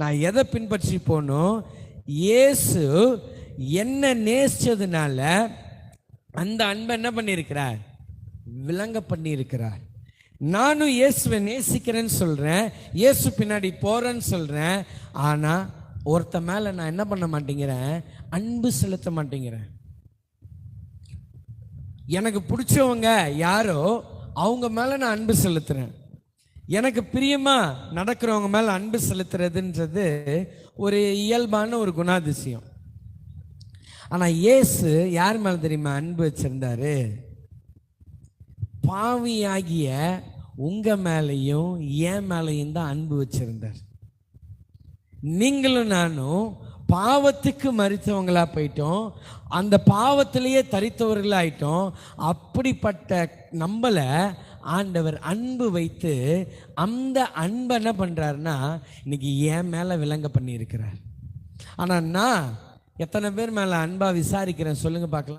நான் எதை பின்பற்றி போகணும் இயேசு என்ன நேசிச்சதுனால அந்த அன்பை என்ன பண்ணியிருக்கிறார்? விளங்க பண்ணியிருக்கிறார். நானும் இயேசுவை நேசிக்கிறேன்னு சொல்கிறேன் இயேசு பின்னாடி போகிறேன்னு சொல்கிறேன் ஆனால் ஒருத்த மேலே நான் என்ன பண்ண மாட்டேங்கிறேன்? அன்பு செலுத்த மாட்டேங்கிறேன். எனக்கு பிடிச்சவங்க யாரோ அவங்க மேலே நான் அன்பு செலுத்துகிறேன் எனக்கு பிரியமா நடக்கிறவங்க மேலே அன்பு செலுத்துறதுன்றது ஒரு இயல்பான ஒரு குணாதிசயம். ஆனால் இயேசு யார் மேலே தெரியுமா அன்பு வச்சிருந்தாரு? பாவியாகிய உங்க மேலேயும் என் மேலேயும் தான் அன்பு வச்சிருந்தார். நீங்களும் நானும் பாவத்துக்கு மறித்தவங்களா போயிட்டோம். அந்த பாவத்திலேயே தரித்தவர்களாயிட்டோம். அப்படிப்பட்ட நம்மளை ஆண்டவர் அன்பு வைத்து அந்த அன்பை என்ன பண்ணுறாருன்னா இன்னைக்கு என் மேலே விளங்க பண்ணியிருக்கிறார். ஆனால் நான் எத்தனை பேர் மேலே அன்பாக விசாரிக்கிறேன் சொல்லுங்கள் பார்க்கலாம்.